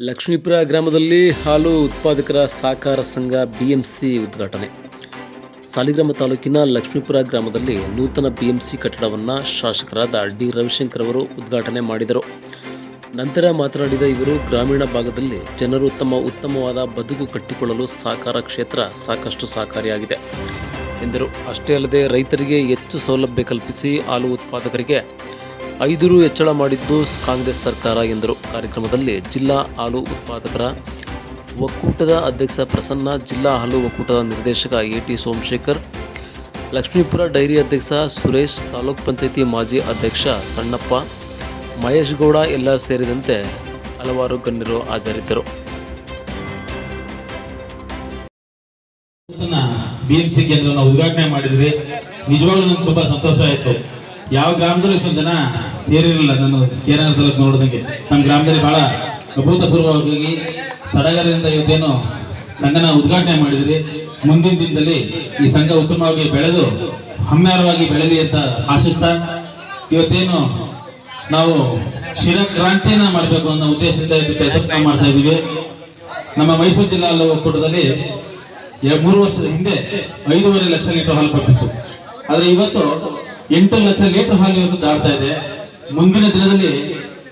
ಲಕ್ಷ್ಮೀಪುರ ಗ್ರಾಮದಲ್ಲಿ ಹಾಲು ಉತ್ಪಾದಕರ ಸಹಕಾರ ಸಂಘ ಬಿಎಂಸಿ ಉದ್ಘಾಟನೆ. ಸಾಲಿಗ್ರಾಮ ತಾಲೂಕಿನ ಲಕ್ಷ್ಮೀಪುರ ಗ್ರಾಮದಲ್ಲಿ ನೂತನ ಬಿಎಂಸಿ ಕಟ್ಟಡವನ್ನು ಶಾಸಕರಾದ ಡಿ ರವಿಶಂಕರ್ ಅವರು ಉದ್ಘಾಟನೆ ಮಾಡಿದರು. ನಂತರ ಮಾತನಾಡಿದ ಇವರು, ಗ್ರಾಮೀಣ ಭಾಗದಲ್ಲಿ ಜನರು ತಮ್ಮ ಉತ್ತಮವಾದ ಬದುಕು ಕಟ್ಟಿಕೊಳ್ಳಲು ಸಹಕಾರ ಕ್ಷೇತ್ರ ಸಾಕಷ್ಟು ಸಹಕಾರಿಯಾಗಿದೆ ಎಂದರು. ಅಷ್ಟೇ ಅಲ್ಲದೆ ರೈತರಿಗೆ ಹೆಚ್ಚು ಸೌಲಭ್ಯ ಕಲ್ಪಿಸಿ ಹಾಲು ಉತ್ಪಾದಕರಿಗೆ ಐದು ರು ಹೆಚ್ಚಳ ಮಾಡಿದ್ದು ಕಾಂಗ್ರೆಸ್ ಸರ್ಕಾರ ಎಂದರು. ಕಾರ್ಯಕ್ರಮದಲ್ಲಿ ಜಿಲ್ಲಾ ಹಾಲು ಉತ್ಪಾದಕರ ಒಕ್ಕೂಟದ ಅಧ್ಯಕ್ಷ ಪ್ರಸನ್ನ, ಜಿಲ್ಲಾ ಹಾಲು ಒಕ್ಕೂಟದ ನಿರ್ದೇಶಕ A T Somashekar, Lakshmipura dairy ಅಧ್ಯಕ್ಷ ಸುರೇಶ್, ತಾಲೂಕ್ ಪಂಚಾಯಿತಿ ಮಾಜಿ ಅಧ್ಯಕ್ಷ ಸಣ್ಣಪ್ಪ, ಮಹೇಶ್ ಗೌಡ ಎಲ್ಲ ಸೇರಿದಂತೆ ಹಲವಾರು ಗಣ್ಯರು ಹಾಜರಿದ್ದರು. ಬಿ ಎಂ ಸಿ ಕೇಂದ್ರನ ಉದ್ಘಾಟನೆ ಮಾಡಿದ್ವಿ ನಿಜವಾಗ್ಲೂ ನಮ್ಗೆ ತುಂಬಾ ಸಂತೋಷ ಆಯ್ತು. ಯಾವ ಗ್ರಾಮದಲ್ಲೂ ಇಷ್ಟೊಂದು ಜನ ಸೇರಿರಲಿಲ್ಲ? ನಾನು ಕೇರಳ ತಾಲೂಕು ನೋಡಿದಂಗೆ. ನಮ್ಮ ಗ್ರಾಮದಲ್ಲಿ ಬಹಳ ಅಭೂತಪೂರ್ವವಾಗಿ ಸಡಗರದಿಂದ ಇವತ್ತೇನು ಸಂಘನ ಉದ್ಘಾಟನೆ ಮಾಡಿದ್ರಿ. ಮುಂದಿನ ದಿನದಲ್ಲಿ ಈ ಸಂಘ ಉತ್ತಮವಾಗಿ ಬೆಳೆದು ಹಮ್ಮಾರವಾಗಿ ಬೆಳೆದಿ ಅಂತ ಆಶಿಸ್ತಾ, ಇವತ್ತೇನು ನಾವು ಶಿರ ಕ್ರಾಂತಿಯನ್ನ ಮಾಡಬೇಕು ಅನ್ನೋ ಉದ್ದೇಶದಿಂದ ಕೆಲಸ ಮಾಡ್ತಾ ಇದ್ದೀವಿ. ನಮ್ಮ ಮೈಸೂರು ಜಿಲ್ಲಾ ಒಕ್ಕೂಟದಲ್ಲಿ ಮೂರು ವರ್ಷದ ಹಿಂದೆ ಐದೂವರೆ ಲಕ್ಷ ಲೀಟರ್ ಹಾಲು ಬರ್ತಿತ್ತು. ಆದರೆ ಇವತ್ತು ಎಂಟು ಲಕ್ಷ ಲೀಟರ್ ಹಾಲು ಇವತ್ತು ದಾಡ್ತಾ ಇದೆ. ಮುಂದಿನ ದಿನದಲ್ಲಿ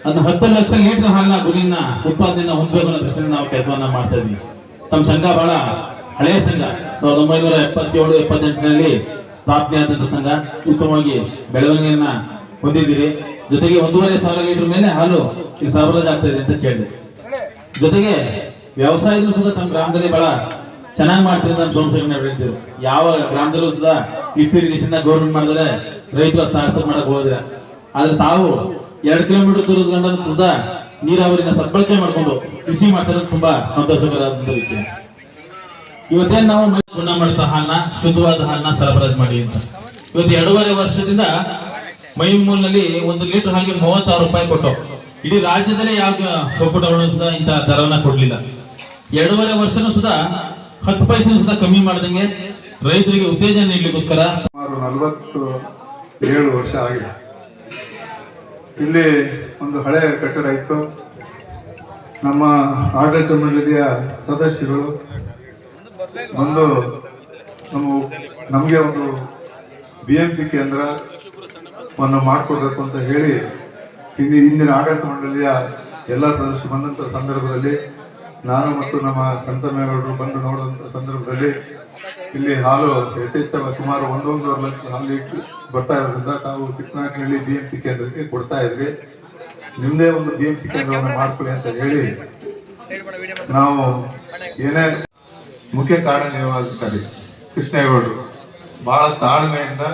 ಅದನ್ನ ಹತ್ತು ಲಕ್ಷ ಲೀಟರ್ ಹಾಲಿನ ಗುರಿನ ಉತ್ಪಾದನೆಯನ್ನ ಹೊಂದಬೇಕು ಅನ್ನೋ ದೃಷ್ಟಿಯಿಂದ ನಾವು ಕೆಲಸವನ್ನ ಮಾಡ್ತಾ ಇದ್ವಿ. ತಮ್ಮ ಸಂಘ ಬಹಳ ಹಳೆಯ ಸಂಘ. ಸಾವಿರದ ಒಂಬೈನೂರ ಎಪ್ಪತ್ತೇಳು, ಎಪ್ಪತ್ತೆಂಟರಲ್ಲಿ ಸ್ಥಾಪನೆ ಆದಂತ ಸಂಘ. ಉತ್ತಮವಾಗಿ ಬೆಳವಣಿಗೆಯನ್ನ ಹೊಂದಿದ್ದೀರಿ. ಜೊತೆಗೆ ಒಂದೂವರೆ ಸಾವಿರ ಲೀಟರ್ ಮೇಲೆ ಹಾಲು ಈಗ ಸರಬರಾಜು ಆಗ್ತಾ ಇದೆ ಅಂತ ಕೇಳಿದೆ. ಜೊತೆಗೆ ವ್ಯವಸಾಯದ ಸುತ್ತ ತಮ್ಮ ಗ್ರಾಮದಲ್ಲಿ ಬಹಳ ಚೆನ್ನಾಗಿ ಮಾಡ್ತೀರಿ ನಮ್ಮ ಸೋಮಶೇಖರ್ ಹೇಳ್ತೀವಿ ಯಾವ ಗ್ರಾಮದಲ್ಲೂ ಸುಧಾ ಲಿಫ್ಟ್ ಇರಿಗೇಷನ್ ಗೌರ್ಮೆಂಟ್ ಮಾಡಿದ್ರೆ ರೈತರ ಸಾಹಸ ಮಾಡಕ್ ಹೋದ್ರೆ. ಆದ್ರೆ ತಾವು ಎರಡು ಕಿಲೋಮೀಟರ್ ದೂರದ ಗಂಡ ಸುಧಾ ನೀರಾವರಿನ ಸದ್ಬಳಕೆ ಮಾಡ್ಕೊಂಡು ಕೃಷಿ ಮಾಡ್ತಾರೆ ತುಂಬಾ ಸಂತೋಷಕರ ವಿಷಯ. ಇವತ್ತೇನ್ ನಾವು ಗುಣಮಟ್ಟದ ಶುದ್ಧವಾದ ಹಾಲನ್ನ ಸರಬರಾಜು ಮಾಡಿ ಅಂತ. ಇವತ್ತು ಎರಡೂವರೆ ವರ್ಷದಿಂದ ಮೈಮೂಲ್ನಲ್ಲಿ ಒಂದು ಲೀಟರ್ ಹಾಗೆ ಮೂವತ್ತಾರು ರೂಪಾಯಿ ಕೊಟ್ಟು, ಇಡೀ ರಾಜ್ಯದಲ್ಲೇ ಯಾವ ಒಕ್ಕೂಟಗಳು ಸುಧಾ ಇಂತಹ ದರವನ್ನ ಕೊಡ್ಲಿಲ್ಲ. ಎರಡೂವರೆ ವರ್ಷನೂ ಸುಧಾ ಹತ್ತು ಪೈಸೆ ಕಮ್ಮಿ ಮಾಡಿದಂಗೆ ರೈತರಿಗೆ ಉತ್ತೇಜನ ನೀಡಲಿಕ್ಕೋಸ್ಕರ ಸುಮಾರು ನಲವತ್ತು ಏಳು ವರ್ಷ ಆಗಿದೆ. ಇಲ್ಲಿ ಒಂದು ಹಳೆ ಕಟ್ಟಡ ಇತ್ತು. ನಮ್ಮ ಆಡಳಿತ ಮಂಡಳಿಯ ಸದಸ್ಯರು ಒಂದು ನಮ್ಮ ನಮಗೆ ಒಂದು ಬಿ ಎಂ ಸಿ ಕೇಂದ್ರವನ್ನು ಮಾಡಿಕೊಡ್ಬೇಕು ಅಂತ ಹೇಳಿ ಇಲ್ಲಿ ಹಿಂದಿನ ಆಡಳಿತ ಮಂಡಳಿಯ ಎಲ್ಲ ಸದಸ್ಯರು ಬಂದಂಥ ಸಂದರ್ಭದಲ್ಲಿ ನಾನು ಮತ್ತು ನಮ್ಮ ಸಂತಮೇಗೌಡರು ಬಂದು ನೋಡುವಂಥ ಸಂದರ್ಭದಲ್ಲಿ ಇಲ್ಲಿ ಹಾಲು ಯಥೇಚ್ಛ ಸುಮಾರು ಒಂದೊಂದೂವರೆ ಲಕ್ಷ ಹಾಲು ಇಟ್ಟು ಬರ್ತಾ ಇರೋದ್ರಿಂದ ತಾವು ಚಿಕ್ಕನಾಟಿನಲ್ಲಿ ಬಿ ಎಂ ಸಿ ಕೇಂದ್ರಕ್ಕೆ ಕೊಡ್ತಾ ಇದ್ವಿ. ನಿಮ್ದೇ ಒಂದು ಬಿ ಎಂ ಸಿ ಕೇಂದ್ರವನ್ನು ಮಾಡ್ಕೊಳ್ಳಿ ಅಂತ ಹೇಳಿ ನಾವು ಏನೇ ಮುಖ್ಯ ಕಾರ್ಯನಿರ್ವಾಹಕಾರಿ ಕೃಷ್ಣೇಗೌಡರು ಬಹಳ ತಾಳ್ಮೆಯಿಂದ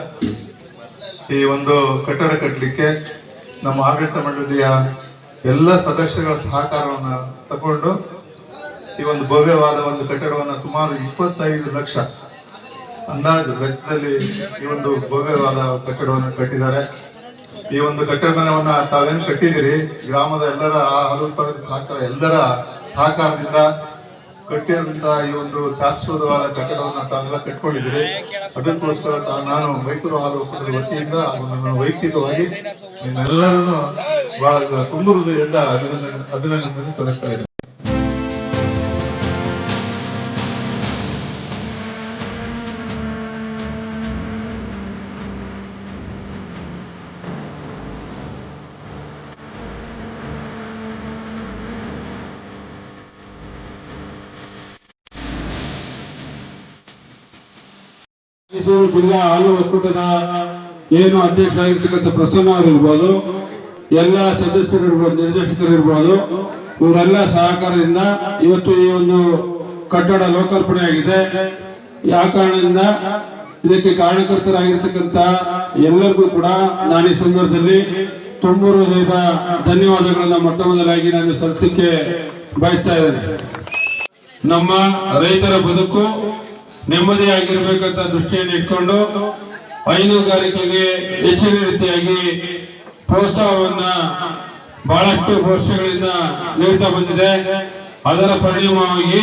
ಈ ಒಂದು ಕಟ್ಟಡ ಕಟ್ಟಲಿಕ್ಕೆ ನಮ್ಮ ಆಡಳಿತ ಮಂಡಳಿಯ ಎಲ್ಲ ಸದಸ್ಯರ ಸಹಕಾರವನ್ನು ತಗೊಂಡು ಈ ಒಂದು ಭವ್ಯವಾದ ಒಂದು ಕಟ್ಟಡವನ್ನು ಸುಮಾರು ಇಪ್ಪತ್ತೈದು ಲಕ್ಷ ಅಂದಾಜು ವೆಚ್ಚದಲ್ಲಿ ಈ ಒಂದು ಭವ್ಯವಾದ ಕಟ್ಟಡವನ್ನು ಕಟ್ಟಿದ್ದಾರೆ. ಈ ಒಂದು ಕಟ್ಟಡವನ್ನು ತಾವೇನು ಕಟ್ಟಿದಿರಿ ಗ್ರಾಮದ ಎಲ್ಲರ ಹಾಲು ಸಹಕಾರ ಎಲ್ಲರ ಸಹಕಾರದಿಂದ ಕಟ್ಟಿರುವಂತ ಈ ಒಂದು ಶಾಶ್ವತವಾದ ಕಟ್ಟಡವನ್ನು ತಾವೆಲ್ಲ ಕಟ್ಕೊಂಡಿದ್ದೀರಿ. ಅದಕ್ಕೋಸ್ಕರ ನಾನು ಮೈಸೂರು ಹಾಲು ವತಿಯಿಂದ ನನ್ನ ವೈಯಕ್ತಿಕವಾಗಿ ನಿಮ್ಮೆಲ್ಲರನ್ನು ಬಹಳ ತುಂಬ ಹೃದಯದಿಂದ ಅಭಿನಂದನೆ ಅಭಿನಂದನೆ ಸಲ್ಲಿಸ್ತಾ ಇದ್ದೀನಿ. ಮೈಸೂರು ಜಿಲ್ಲಾ ಹಾಲು ಒಕ್ಕೂಟದ ಏನು ಅಧ್ಯಕ್ಷರಾಗಿರ್ತಕ್ಕಂಥ ಪ್ರಸನ್ನ ಅವರಿರ್ಬೋದು, ಎಲ್ಲ ಸದಸ್ಯರು ಇರ್ಬೋದು ನಿರ್ದೇಶಕರು ಇರ್ಬೋದು ಇವರೆಲ್ಲ ಸಹಕಾರದಿಂದ ಇವತ್ತು ಈ ಒಂದು ಕಟ್ಟಡ ಲೋಕಾರ್ಪಣೆ ಆಗಿದೆ. ಯಾವ ಕಾರಣದಿಂದ ಇದಕ್ಕೆ ಕಾರಣಕರ್ತರಾಗಿರ್ತಕ್ಕಂಥ ಎಲ್ಲರಿಗೂ ಕೂಡ ನಾನು ಈ ಸಂದರ್ಭದಲ್ಲಿ ತುಂಬ ಹೃದಯದ ಧನ್ಯವಾದಗಳನ್ನ ಮೊಟ್ಟ ಮೊದಲಾಗಿ ನಾನು ಸಲ್ಲಿಸಕ್ಕೆ ಬಯಸ್ತಾ ಇದ್ದೇನೆ. ನಮ್ಮ ರೈತರ ಬದುಕು ನೆಮ್ಮದಿಯಾಗಿರ್ಬೇಕಂತ ದೃಷ್ಟಿಯನ್ನು ಇಟ್ಕೊಂಡು ಹೈನುಗಾರಿಕೆಗೆ ಹೆಚ್ಚಿನ ರೀತಿಯಾಗಿ ಪ್ರೋತ್ಸಾಹವನ್ನ ಬಹಳಷ್ಟು ವರ್ಷಗಳಿಂದ ನೀಡ್ತಾ ಬಂದಿದೆ. ಅದರ ಪರಿಣಾಮವಾಗಿ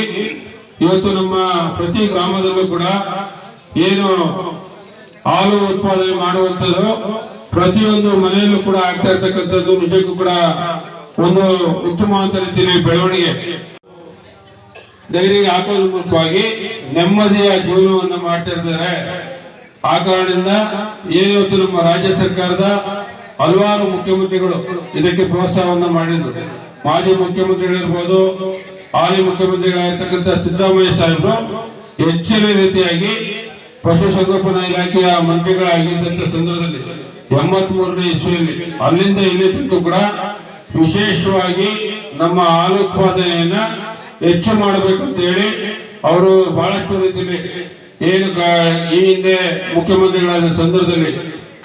ಇವತ್ತು ನಮ್ಮ ಪ್ರತಿ ಗ್ರಾಮದಲ್ಲೂ ಕೂಡ ಏನು ಹಾಲು ಉತ್ಪಾದನೆ ಮಾಡುವಂಥದ್ದು ಪ್ರತಿಯೊಂದು ಮನೆಯಲ್ಲೂ ಕೂಡ ಆಗ್ತಾ ಇರ್ತಕ್ಕಂಥದ್ದು ನಿಜಕ್ಕೂ ಕೂಡ ಒಂದು ಉತ್ತಮವಾದ ರೀತಿಯಲ್ಲಿ ಬೆಳವಣಿಗೆ. ಡೈರಿಗೆ ಹಾಕೋದ್ರ ನೆಮ್ಮದಿಯ ಜೀವನವನ್ನು ಮಾಡ್ತಾ ಇದ್ದಾರೆ ಆ ಕಾರಣದಿಂದ ಏನಿವತ್ತು ನಮ್ಮ ರಾಜ್ಯ ಸರ್ಕಾರದ ಹಲವಾರು ಮುಖ್ಯಮಂತ್ರಿಗಳು ಇದಕ್ಕೆ ಪ್ರೋತ್ಸಾಹವನ್ನು ಮಾಡಿದ್ರು. ಮಾಜಿ ಮುಖ್ಯಮಂತ್ರಿಗಳಿರ್ಬೋದು, ಹಾಲಿ ಮುಖ್ಯಮಂತ್ರಿಗಳಾಗಿರ್ತಕ್ಕಂಥ ಸಿದ್ದರಾಮಯ್ಯ ಸಾಹೇಬರು ಹೆಚ್ಚಿನ ರೀತಿಯಾಗಿ ಪಶುಸಂಗೋಪನಾ ಇಲಾಖೆಯ ಮಂತ್ರಿಗಳಾಗಿದ್ದಂತ ಸಂದರ್ಭದಲ್ಲಿ ಎಂಬತ್ ಮೂರನೇ ಇಸ್ವಿಯಲ್ಲಿ, ಅಲ್ಲಿಂದ ಇಲ್ಲಿ ಕೂಡ ವಿಶೇಷವಾಗಿ ನಮ್ಮ ಹಾಲು ಉತ್ಪಾದನೆಯನ್ನ ಹೆಚ್ಚು ಮಾಡಬೇಕು ಅಂತ ಹೇಳಿ ಅವರು ಬಹಳಷ್ಟು ರೀತಿಯಲ್ಲಿ ಏನು ಈ ಹಿಂದೆ ಮುಖ್ಯಮಂತ್ರಿಗಳಾದ ಸಂದರ್ಭದಲ್ಲಿ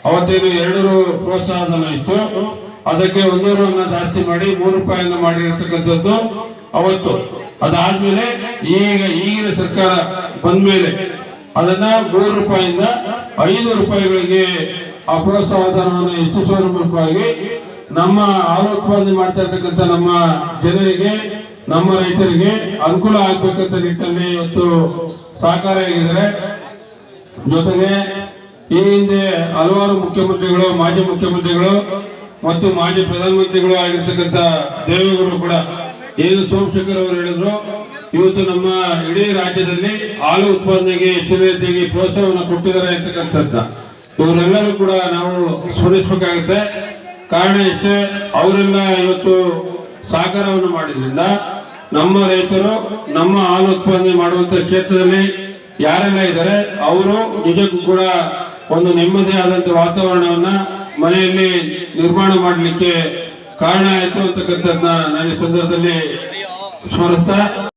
ಅವತ್ತೇನು ಎರಡು ಪ್ರೋತ್ಸಾಹಧನ ಇತ್ತು. ಅದಕ್ಕೆ ಒಂದೂರನ್ನ ಜಾಸ್ತಿ ಮಾಡಿ ಮೂರು ರೂಪಾಯಿಯನ್ನು ಮಾಡಿರ್ತಕ್ಕಂಥದ್ದು ಅವತ್ತು. ಅದಾದ್ಮೇಲೆ ಈಗ ಈಗಿನ ಸರ್ಕಾರ ಬಂದ ಮೇಲೆ ಅದನ್ನ ಮೂರು ರೂಪಾಯಿಂದ ಐದು ರೂಪಾಯಿಗಳಿಗೆ ಆ ಪ್ರೋತ್ಸಾಹಧನವನ್ನು ಹೆಚ್ಚಿಸುವ ಮೂಲಕವಾಗಿ ನಮ್ಮ ಹಾಲು ಮಾಡ್ತಾ ಇರ್ತಕ್ಕಂಥ ನಮ್ಮ ಜನರಿಗೆ ನಮ್ಮ ರೈತರಿಗೆ ಅನುಕೂಲ ಆಗ್ಬೇಕಂತ ನಿಟ್ಟಲ್ಲಿ ಇವತ್ತು ಸಹಕಾರಿಯಾಗಿದ್ದಾರೆ. ಜೊತೆಗೆ ಈ ಹಿಂದೆ ಹಲವಾರು ಮುಖ್ಯಮಂತ್ರಿಗಳು, ಮಾಜಿ ಮುಖ್ಯಮಂತ್ರಿಗಳು ಮತ್ತು ಮಾಜಿ ಪ್ರಧಾನಮಂತ್ರಿಗಳು ಆಗಿರ್ತಕ್ಕಂಥ ದೇವೇಗೌಡರು ಕೂಡ ಏನು ಸೋಮಶೇಖರ್ ಅವರು ಹೇಳಿದ್ರು, ಇವತ್ತು ನಮ್ಮ ಇಡೀ ರಾಜ್ಯದಲ್ಲಿ ಹಾಲು ಉತ್ಪಾದನೆಗೆ ಹೆಚ್ಚಿನ ರೀತಿಯಾಗಿ ಪ್ರೋತ್ಸಾಹವನ್ನು ಕೊಟ್ಟಿದ್ದಾರೆ ಅಂತಕ್ಕಂಥದ್ದ. ಇವರೆಲ್ಲರೂ ಕೂಡ ನಾವು ಸ್ಮರಿಸಬೇಕಾಗುತ್ತೆ. ಕಾರಣ ಇಷ್ಟೇ, ಅವರೆಲ್ಲ ಇವತ್ತು ಸಹಕಾರವನ್ನು ಮಾಡಿದ್ರಿಂದ ನಮ್ಮ ರೈತರು ನಮ್ಮ ಹಾಲು ಉತ್ಪಾದನೆ ಮಾಡುವಂತ ಕ್ಷೇತ್ರದಲ್ಲಿ ಯಾರೆಲ್ಲ ಇದ್ದಾರೆ, ಅವರು ನಿಜಕ್ಕೂ ಕೂಡ ಒಂದು ನೆಮ್ಮದಿ ಆದಂತ ವಾತಾವರಣವನ್ನ ಮನೆಯಲ್ಲಿ ನಿರ್ಮಾಣ ಮಾಡಲಿಕ್ಕೆ ಕಾರಣ ಆಯ್ತು ಅಂತಕ್ಕಂಥದ್ದನ್ನ ನಾನು ಸಂದರ್ಭದಲ್ಲಿ ಸ್ಮರಿಸ್ತಾ